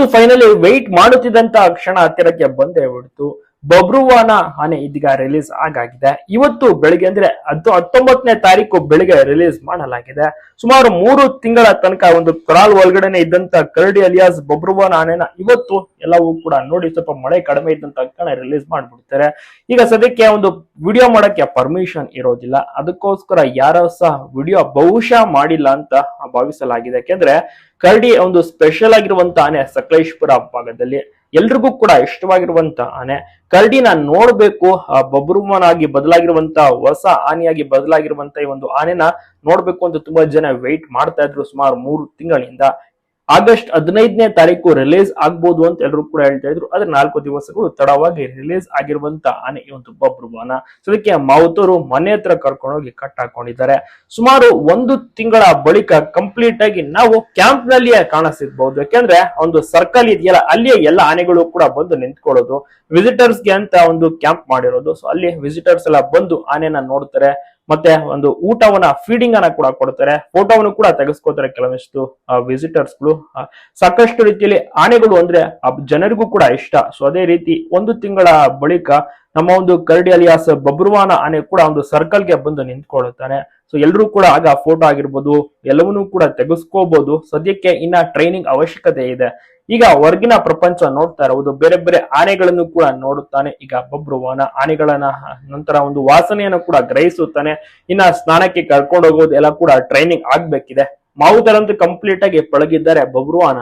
ಇವತ್ತು finally weight ಮಾಡುತ್ತಿದ್ದಂತ ಕ್ಷಣ ಹತ್ತಿರಕ್ಕೆ ಬಂದೇ ಬಿಡ್ತು ಬಬ್ರುವಾನ ಆನೆ ಇದೀಗ ರಿಲೀಸ್ ಆಗಾಗಿದೆ. ಇವತ್ತು ಬೆಳಿಗ್ಗೆ ಅಂದ್ರೆ ಹತ್ತು, ಹತ್ತೊಂಬತ್ತನೇ ತಾರೀಕು ಬೆಳಿಗ್ಗೆ ರಿಲೀಸ್ ಮಾಡಲಾಗಿದೆ. ಸುಮಾರು ಮೂರು ತಿಂಗಳ ತನಕ ಒಂದು ಕೊರಾಲ್ ಒಳಗಡೆನೆ ಇದ್ದಂತ ಕರಡಿ ಅಲಿಯಾಸ್ ಬಬ್ರುವಾನ ಆನೆನ ಇವತ್ತು ಎಲ್ಲವೂ ಕೂಡ ನೋಡಿ ಸ್ವಲ್ಪ ಮಳೆ ಕಡಿಮೆ ಇದ್ದಂತ ಕಾರಣ ರಿಲೀಸ್ ಮಾಡ್ಬಿಡ್ತಾರೆ. ಈಗ ಸದ್ಯಕ್ಕೆ ಒಂದು ವಿಡಿಯೋ ಮಾಡಕ್ಕೆ ಪರ್ಮಿಷನ್ ಇರೋದಿಲ್ಲ. ಅದಕ್ಕೋಸ್ಕರ ಯಾರು ಸಹ ವಿಡಿಯೋ ಬಹುಶಃ ಮಾಡಿಲ್ಲ ಅಂತ ಭಾವಿಸಲಾಗಿದೆ. ಯಾಕೆಂದ್ರೆ ಕರಡಿ ಒಂದು ಸ್ಪೆಷಲ್ ಆಗಿರುವಂತ ಆನೆ ಸಕಲೇಶ್ಪುರ ಭಾಗದಲ್ಲಿ ಎಲ್ರಿಗೂ ಕೂಡ ಇಷ್ಟವಾಗಿರುವಂತ ಆನೆ. ಕರಡಿನ ನೋಡ್ಬೇಕು, ಆ ಬಬ್ರುಮನ್ ಆಗಿ ಬದಲಾಗಿರುವಂತ, ಹೊಸ ಆನೆಯಾಗಿ ಬದಲಾಗಿರುವಂತ ಈ ಒಂದು ಆನೆನ ನೋಡ್ಬೇಕು ಅಂತ ತುಂಬಾ ಜನ ವೆಯ್ಟ್ ಮಾಡ್ತಾ ಇದ್ರು ಸುಮಾರು ಮೂರು ತಿಂಗಳಿಂದ. ಆಗಸ್ಟ್ ಹದಿನೈದನೇ ತಾರೀಕು ರಿಲೀಸ್ ಆಗ್ಬೋದು ಅಂತ ಎಲ್ಲರೂ ಕೂಡ ಹೇಳ್ತಾ ಇದ್ರು. ಆದ್ರೆ ನಾಲ್ಕು ದಿವಸಗಳು ತಡವಾಗಿ ರಿಲೀಸ್ ಆಗಿರುವಂತ ಆನೆ ಈ ಒಂದು ಬಬ್ರುವಾನ ಸೊ ಅದಕ್ಕೆ ಮಾವುತರು ಮನೆ ಹತ್ರ ಕರ್ಕೊಂಡೋಗಿ ಕಟ್ ಹಾಕೊಂಡಿದ್ದಾರೆ. ಸುಮಾರು ಒಂದು ತಿಂಗಳ ಬಳಿಕ ಕಂಪ್ಲೀಟ್ ಆಗಿ ನಾವು ಕ್ಯಾಂಪ್ ನಲ್ಲಿಯೇ ಕಾಣಿಸಿರ್ಬಹುದು ಯಾಕೆಂದ್ರೆ ಒಂದು ಸರ್ಕಲ್ ಇದೆಯಲ್ಲ, ಅಲ್ಲಿಯೇ ಎಲ್ಲ ಆನೆಗಳು ಕೂಡ ಬಂದು ನಿಂತ್ಕೊಳ್ಳೋದು. ವಿಸಿಟರ್ಸ್ಗೆ ಅಂತ ಒಂದು ಕ್ಯಾಂಪ್ ಮಾಡಿರೋದು. ಸೊ ಅಲ್ಲಿ ವಿಸಿಟರ್ಸ್ ಎಲ್ಲ ಬಂದು ಆನೆನ ನೋಡ್ತಾರೆ. ಮತ್ತೆ ಒಂದು ಊಟವನ್ನ ಫೀಡಿಂಗ್ ಅನ್ನ ಕೂಡ ಕೊಡ್ತಾರೆ, ಫೋಟೋವನ್ನು ಕೂಡ ತೆಗೆಸ್ಕೋತಾರೆ ಕೆಲವಷ್ಟು ವಿಸಿಟರ್ಸ್ಗಳು. ಸಾಕಷ್ಟು ರೀತಿಯಲ್ಲಿ ಆನೆಗಳು ಅಂದ್ರೆ ಜನರಿಗೂ ಕೂಡ ಇಷ್ಟ. ಸೊ ಅದೇ ರೀತಿ ಒಂದು ತಿಂಗಳ ಬಳಿಕ ನಮ್ಮ ಒಂದು ಕರಡಿ ಅಲಿಯಾಸ್ ಬಬ್ರುವಾನ ಆನೆ ಕೂಡ ಒಂದು ಸರ್ಕಲ್ಗೆ ಬಂದು ನಿಂತ್ಕೊಳ್ಳುತ್ತಾನೆ. ಸೊ ಎಲ್ಲರೂ ಕೂಡ ಆಗ ಫೋಟೋ ಆಗಿರ್ಬೋದು, ಎಲ್ಲವನ್ನೂ ಕೂಡ ತೆಗೆಸ್ಕೋಬಹುದು ಸದ್ಯಕ್ಕೆ ಇನ್ನ ಟ್ರೈನಿಂಗ್ ಅವಶ್ಯಕತೆ ಇದೆ. ಈಗ ಹೊರಗಿನ ಪ್ರಪಂಚ ನೋಡ್ತಾ ಇರಬಹುದು ಬೇರೆ ಬೇರೆ ಆನೆಗಳನ್ನು ಕೂಡ ನೋಡುತ್ತಾನೆ. ಈಗ ಬಬ್ರುವಾನ ಆನೆಗಳನ್ನ ನಂತರ ಒಂದು ವಾಸನೆಯನ್ನು ಕೂಡ ಗ್ರಹಿಸುತ್ತಾನೆ. ಇನ್ನ ಸ್ನಾನಕ್ಕೆ ಕರ್ಕೊಂಡು ಹೋಗೋದು ಎಲ್ಲ ಕೂಡ ಟ್ರೈನಿಂಗ್ ಆಗ್ಬೇಕಿದೆ. ಮಾವುತರಂತೂ ಕಂಪ್ಲೀಟ್ ಆಗಿ ಪಳಗಿದ್ದಾರೆ ಬಬ್ರುವಾನ